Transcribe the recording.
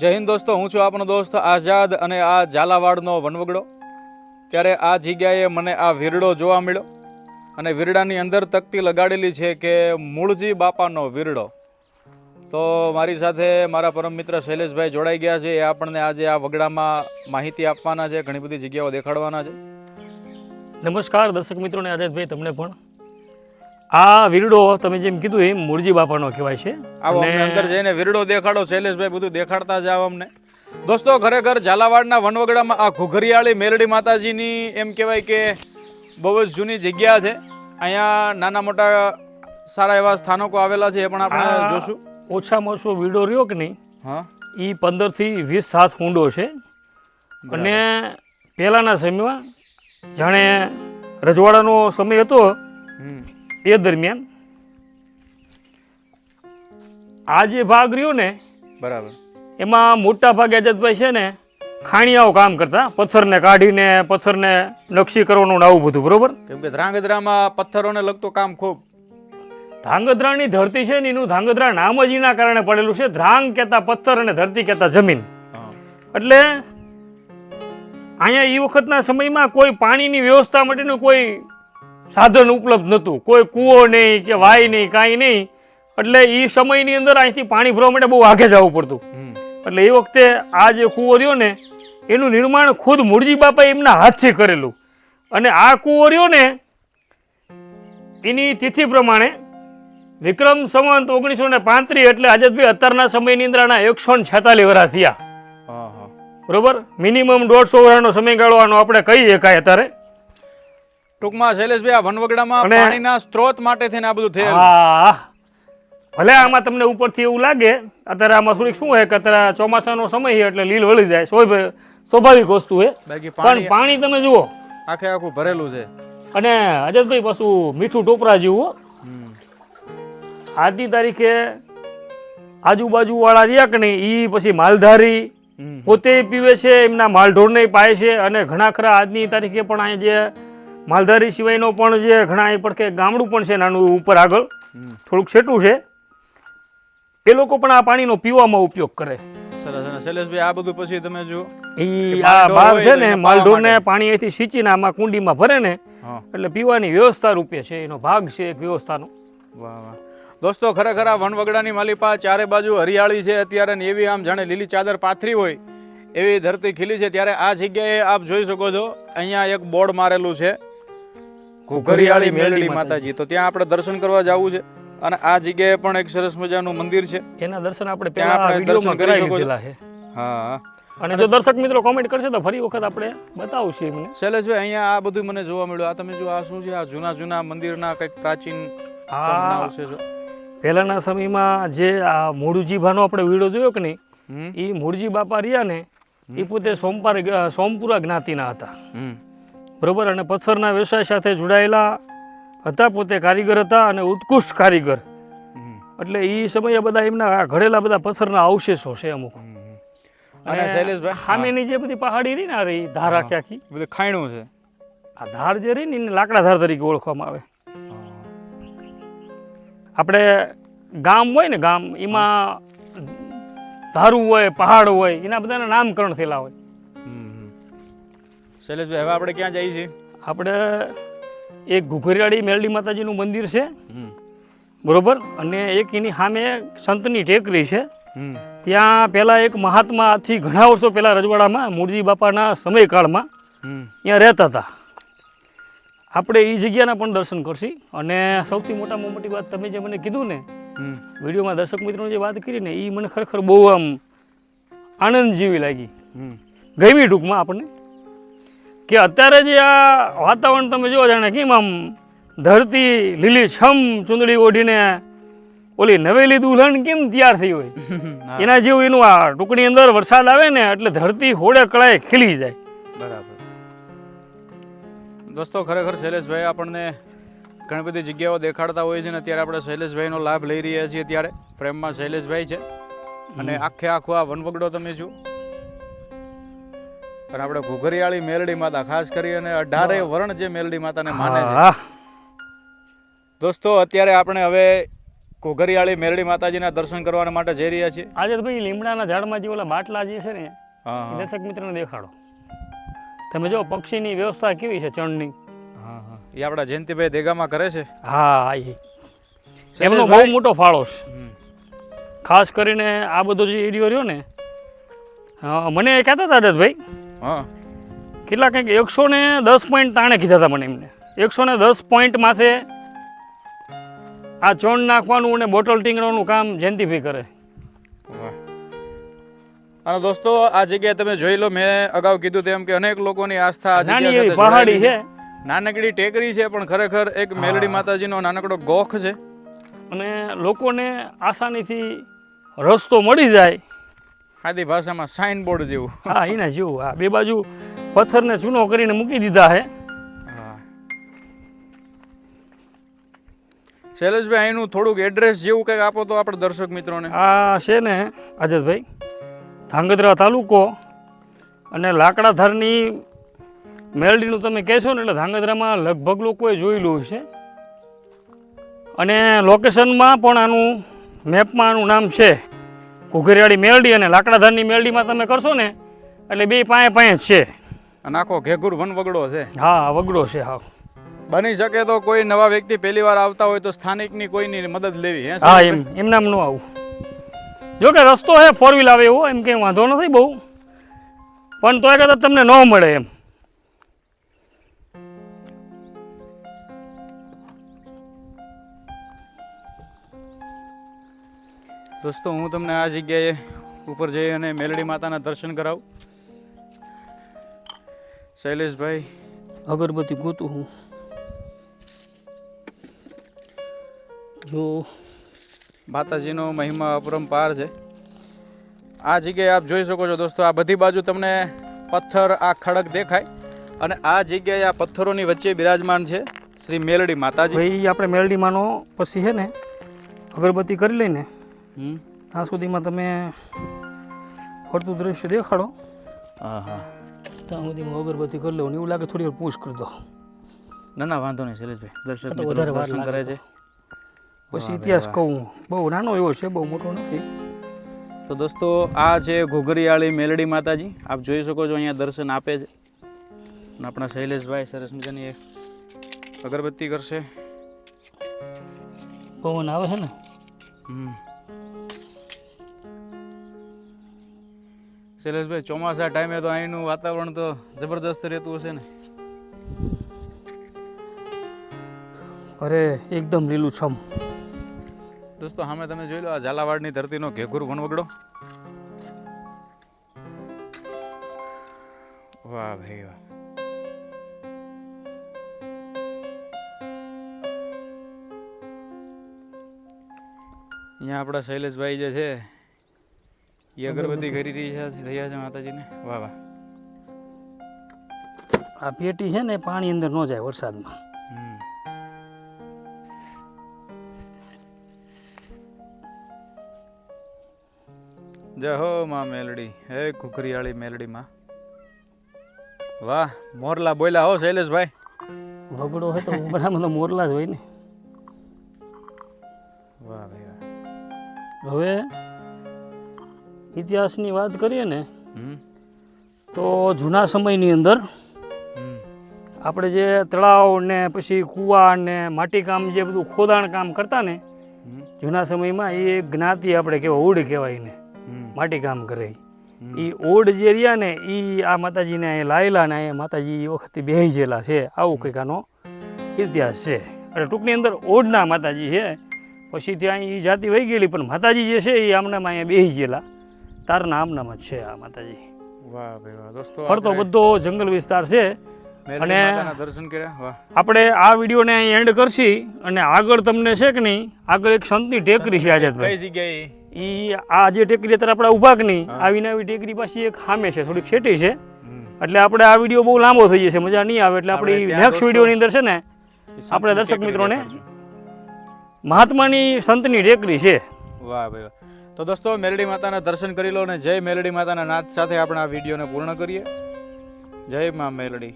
જય હિન્દ દોસ્તો, હું છું આપણો દોસ્ત આઝાદ અને આ ઝાલાવાડનો વનવગડો. ત્યારે આ જગ્યાએ મને આ વીરડો જોવા મળ્યો અને વીરડાની અંદર તકતી લગાડેલી છે કે મૂળજી બાપાનો વીરડો. તો મારી સાથે મારા પરમ મિત્ર શૈલેષભાઈ જોડાઈ ગયા છે. એ આપણને આજે આ વગડામાં માહિતી આપવાના છે, ઘણી બધી જગ્યાઓ દેખાડવાના છે. નમસ્કાર દર્શક મિત્રોને આઝાદભાઈ તમને પણ. આ વિરડો તમે જેમ કીધું એમ મુરજી બાપાનો કહેવાય છે. આવો અમને અંદર જઈને વિરડો દેખાડો શૈલેષભાઈ બધું દેખાડતા જાવ અમને. દોસ્તો ખરેખર ઝાલાવાડના વનવગડામાં આ ઘુઘરિયાળી મેરડી માતાજીની એમ કહેવાય કે બહુ જ જૂની જગ્યા છે. અહીંયા નાના મોટા સારા એવા સ્થાનકો આવેલા છે એ પણ આપણે જોશું. ઓછામાં ઓછો વિરડો રહ્યો કે નહીં? હા. એ પંદરથી વીસ સાત ઊંડો છે અને પહેલાંના સમયમાં જાણે રજવાડાનો સમય હતો. એ દરમિયાન આ જે ભાગ રહ્યો ને બરાબર. એમાં મોટા ભાગે અજતભાઈ છે ને ખાણિયાઓ કામ કરતા પથ્થરને કાઢીને પથ્થરને નકશી કરવાનું આવું બધું બરોબર? કેમ કે ધ્રાંગધ્રામાં પથ્થરોને લગતું કામ ખૂબ. ધ્રાંગધ્રાની ધરતી છે ને એનું ધાંગધ્રા નામ જ એના કારણે પડેલું છે. ધ્રાંગ કહેતા પથ્થર અને ધરતી કહેતા જમીન. એટલે અહીંયા એ વખતના સમયમાં કોઈ પાણીની વ્યવસ્થા માટેનું કોઈ સાધન ઉપલબ્ધ નહોતું. કોઈ કૂવો નહીં કે વાય નહીં કાંઈ નહીં. એટલે એ સમયની અંદર અહીંથી પાણી ભરવા માટે બહુ આગે જવું પડતું. એટલે એ વખતે આ જે કૂવો રહ્યો ને એનું નિર્માણ ખુદ મૂળજી બાપાએ એમના હાથથી કરેલું. અને આ કૂવો રહ્યો ને એની તિથિ પ્રમાણે વિક્રમ સંવંત ઓગણીસો ને પાંત્રીસ એટલે આઝાદભાઈ અત્યારના સમયની અંદર આના એકસો ને છેતાલીસ વર્ષ થયા. બરોબર? મિનિમમ દોઢસો વર્ષનો સમયગાળો આનો આપણે કહી શકાય અત્યારે. ટૂંકમાં શૈલેષભાઈ આ વનવગડામાં અને- પાણીના સ્ત્રોત માટે થઈને આ બધું થયેલું હા ભલે આમાં તમને ઉપરથી એવું લાગે અત્યારે આમાં થોડીક શું હોય કે અત્યારે ચોમાસાનો સમય છે એટલે લીલ વળી જાય સ્વાભાવિક સ્વાભાવિક વસ્તુ છે બાકી પણ પાણી પાણી તમે જુઓ આખે આખું ભરેલું છે અને અજતભાઈ પાછું મીઠું ટોપરા જેવું હો. હમ. આજની તારીખે આજુબાજુવાળા રહ્યા કે નહીં એ પછી માલધારી હમ. પોતે પીવે છે એમના માલઢોરને પાય છે અને ઘણા ખરા આજની તારીખે પણ અહીંયા જે માલધારી સિવાયનો પણ જે ઘણા એ પડખે ગામડું પણ છે નાનું ઉપર આગળ. થોડુંક છેટું છે. એ લોકો પણ આ પાણીનો પીવામાં ઉપયોગ કરે. સરસ અને શૈલેષભાઈ આ બધું પછી તમે જો આ ભાગ છે ને માલઢોરને. પાણી અહીંથી સિંચીને આમાં કુંડીમાં ભરે ને એટલે પીવાની વ્યવસ્થા રૂપે છે એનો ભાગ છે એક વ્યવસ્થાનો. વાહ વાહ. દોસ્તો ખરેખર આ વનવગડાની માલિપા ચારે બાજુ હરિયાળી છે. અત્યારે ને એવી આમ જાણે લીલી ચાદર પાથરી હોય એવી ધરતી ખીલી છે. ત્યારે આ જગ્યાએ આપ જોઈ શકો છો અહીંયા એક બોર્ડ મારેલું છે. ઘુઘરિયાળી મેલડી માતાજી. તો ત્યાં આપણે દર્શન કરવા જવું છે. અને આ જગ્યાએ પણ એક સરસ મજાનું મંદિર છે. એના દર્શન આપણે ત્યાં આપણે વિડીયોમાં દર્શન કરી શકો છે. હા. અને જો દર્શક મિત્રો કોમેન્ટ કરશે તો ફરી વખત આપણે બતાવશું એમને. શૈલેષભાઈ અહીંયા આ બધું મને જોવા મળ્યું. આ તમે જો આ શું છે? આ જૂના જૂના મંદિરના કંઈક પ્રાચીન અવશેષો. પહેલાના સમયમાં જે આ મૂળજી ભાનો આપણે વીડિયો જોયો કે નહીં એ મૂળજી બાપા રહ્યા ને એ પોતે સોમપાર સોમપુરા જ્ઞાતિના હતા. બરોબર? અને પથ્થરના વ્યવસાય સાથે જોડાયેલા હતા પોતે કારીગર હતા અને ઉત્કૃષ્ટ કારીગર. એટલે એ સમયે બધા એમના ઘડેલા બધા પથ્થરના અવશેષો છે અમુક. અને શૈલેષભાઈ સામેની જે બધી પહાડી રહી ને આ રહી ધાર આખી આખી. બધું ખાયણું છે. આ ધાર જે રહી ને એને લાકડા ધાર તરીકે ઓળખવામાં આવે. આપણે ગામ હોય ને ગામ એમાં ધારું હોય પહાડ હોય એના બધાના નામકરણ થયેલા હોય. શૈલેષભાઈ હવે આપણે ક્યાં જઈએ છીએ? આપણે એક ઘુઘરિયાળી મેરડી માતાજીનું મંદિર છે. બરોબર? અને એક એની સામે સંતની ટેકરી છે. ત્યાં પહેલાં એક મહાત્મા આથી ઘણા વર્ષો પહેલાં રજવાડામાં મૂળજી બાપાના સમયકાળમાં ત્યાં રહેતા હતા. આપણે એ જગ્યાના પણ દર્શન કરશી. અને સૌથી મોટામાં મોટી વાત તમે જે મને કીધું ને વિડીયોમાં દર્શક મિત્રો જે વાત કરી ને એ મને ખરેખર બહુ આમ આનંદ જેવી લાગી. ગમી ટૂંકમાં આપણને. કે અત્યારે જે આ વાતાવરણ તમે જોવો જાણે કેમ આમ ધરતી લીલી છમ ચૂંદડી ઓઢીને ઓલી નવેલી દુલ્હન કેમ તૈયાર થઈ હોય? એના જેવું એનું આ ટુકડી અંદર વરસાદ આવે ને એટલે ધરતી હોડે કળાએ ખીલી જાય. બરાબર. દોસ્તો ખરેખર શૈલેષભાઈ આપણને ઘણી બધી જગ્યાઓ દેખાડતા હોય છે ને અત્યારે આપણે શૈલેષભાઈનો લાભ લઈ રહ્યા છીએ ત્યારે પ્રેમમાં શૈલેષભાઈ છે. અને આખે આખું આ વનવગડો તમે જુઓ. અને આપણે ઘુઘરિયાળી મેલડી માતા ખાસ કરી અને અઢારે વર્ણ જે મેલડી માતાને માને છે. દોસ્તો અત્યારે આપણે હવે ઘુઘરિયાળી મેરડી માતાજીના દર્શન કરવા માટે જઈ રહ્યા છીએ. આજે તો ભાઈ લીમડાના ઝાડમાં જે ઓલા બાટલા જે છે ને દર્શક મિત્રને દેખાડો. તમે જો પક્ષીની વ્યવસ્થા કેવી છે ચણની. એ આપણા જયંતિભાઈ દેગામાં કરે છે. હા એમનો બહુ મોટો ફાળો છે. ખાસ કરીને આ બધો જે એરિયો રહ્યો ને મને કહેતા હતા ભાઈ હા. કેટલા કંઈક એકસો ને દસ પોઈન્ટ તાણે કીધા હતા મને એમને. એકસો ને દસ પોઈન્ટ માથે આ ચોણ નાખવાનું અને બોટલ ટીંગણવાનું કામ જયંતિભાઈ કરે. અને દોસ્તો આ જગ્યાએ તમે જોઈ લો મેં અગાઉ કીધું તેમ કે અનેક લોકોની આસ્થા આ જગ્યા પહાડી છે. નાનકડી ટેકરી છે પણ ખરેખર એક મેલડી માતાજીનો નાનકડો ગોખ છે. અને લોકોને આસાનીથી રસ્તો મળી જાય. આદિ ભાષામાં સાઇન બોર્ડ જેવું. હા એના જેવું હા. બે બાજુ પથ્થરને ચૂનો કરીને મૂકી દીધા છે શૈલેષભાઈ અહીંનું થોડુંક એડ્રેસ જેવું કંઈક આપો તો આપણે દર્શક મિત્રોને. આ છે ને અજતભાઈ ધાંગધ્રા તાલુકો અને લાકડાધારની મેલડીનું તમે કહેશો ને એટલે ધાંગધ્રામાં લગભગ લોકોએ જોયેલું છે. અને લોકેશનમાં પણ આનું મેપમાં આનું નામ છે. ઘુઘરિયાળી મેલડી અને લાકડાધારની મેલડીમાં તમે કરશો ને એટલે બે પાંચે પાંચ જ છે. અને આખો ઘેઘુર વનવગડો છે. હા વગડો છે હા. બની શકે તો કોઈ નવા વ્યક્તિ પહેલી વાર આવતા હોય તો સ્થાનિકની કોઈની મદદ લેવી હે હા એમ એમ નામનું આવું. જો કે રસ્તો છે ફોર વ્હીલ આવે એવો એમ કંઈ વાંધો નથી બહુ. પણ તોય કદાચ તમને ન મળે એમ. દોસ્તો હું તમને આ જગ્યાએ ઉપર જઈ અને મેલડી માતાના દર્શન કરાવું. શૈલેષભાઈ અગરબત્તી ગોતું હું. જો. માતાજીનો મહિમા અપરંપાર છે. આ જગ્યાએ આપ જોઈ શકો છો દોસ્તો આ બધી બાજુ તમને પથ્થર આ ખડક દેખાય અને આ જગ્યાએ આ પથ્થરોની વચ્ચે બિરાજમાન છે શ્રી મેલડી માતાજી. ભાઈ આપણે મેલડીમાંનો પછી છે ને અગરબત્તી કરી લઈને. ત્યાં સુધીમાં તમે ફરતું દ્રશ્ય દેખાડો. હા હા ત્યાં સુધીમાં અગરબત્તી કરી લઉં ને એવું લાગે થોડી વાર પૂછ કરી દો. ના ના વાંધો નહીં શૈલેષભાઈ. દર્શક વધારે વાર દર્શન કરે છે. પછી ઇતિહાસ કહું. બહુ નાનો એવો છે બહુ મોટો નથી. તો દોસ્તો આ છે ઘોઘરીયાળી મેલડી માતાજી. આપ જોઈ શકો છો અહીંયા દર્શન આપે છે. અને આપણા શૈલેષભાઈ સરસ મજાની અગરબત્તી કરશે. પવન આવે છે ને? હમ. શૈલેષભાઈ ચોમાસા ટાઈમે તો અહીંનું વાતાવરણ તો જબરદસ્ત રહેતું હશે ને? અરે એકદમ લીલું છમ. દોસ્તો સામે તમે જોઈ લો આ ઝાલાવાડની ધરતીનો ઘેઘુર વણવગડો વાહ ભાઈ વાહ. અહીંયા આપણા શૈલેષભાઈ જે છે એ અગરબત્તી કરી રહ્યા છે રહ્યા છે માતાજીને. વાહ વાહ. આ પેટી છે ને પાણી અંદર ન જાય વરસાદમાં. જય હો માં મેલડી હે કુકરીયાળી મેલડી માં વાહ મોરલા બોલ્યા હો શૈલેષભાઈ. વગડો હોય તો ઉમરામાં તો મોરલા જ હોય ને. વાહ ભાઈ વાહ હવે ઇતિહાસની વાત કરીએ ને તો જૂના સમયની અંદર આપણે જે તળાવ ને પછી કૂવા ને માટીકામ જે બધું ખોદાણ કામ કરતા ને જૂના સમયમાં એ જ્ઞાતિ આપણે કહેવાય ઓડ કહેવાય ને માટીકામ કરે. એ ઓડ જે રહ્યા ને એ આ માતાજીને અહીંયા લાયેલા ને અહીંયા માતાજી એ વખતે બેહી ગયેલા છે. આવું કંઈક આનો ઇતિહાસ છે. એટલે ટૂંકની અંદર ઓડના માતાજી છે. પછી ત્યાં એ જાતિ વહી ગયેલી પણ માતાજી જે છે એ આમનામાં અહીંયા બેહી ગયેલા. તારના આમનામાં જ છે આ માતાજી. વાહ ભાઈ વાહ દોસ્તો ફરતો બધો જંગલ વિસ્તાર છે. અને- દર્શન કર્યા આપણે આ વિડીયોને અહીં એન્ડ કરશી અને આગળ તમને છે કે નહીં આગળ એક સંતની ટેકરી છે આજે કઈ જગ્યાએ એ આ જે ટેકરી અત્યારે આપણા ઊભા કે નહીં આવીને આવી ટેકરી પાછી એક સામે છે થોડીક છેટી છે. એટલે આપણે આ વીડિયો બહુ લાંબો થઈ જશે મજા નહીં આવે. એટલે આપણે નેક્સ્ટ વિડીયોની અંદર છે ને આપણે દર્શક મિત્રોને. મહાત્માની સંતની ટેકરી છે. વાહ ભાઈ તો દોસ્તો, મેલડી માતાના દર્શન કરી લો અને જય મેલડી માતાના નાદ સાથે આપણે આ વિડીયોને પૂર્ણ કરીએ. જય મા મેલડી.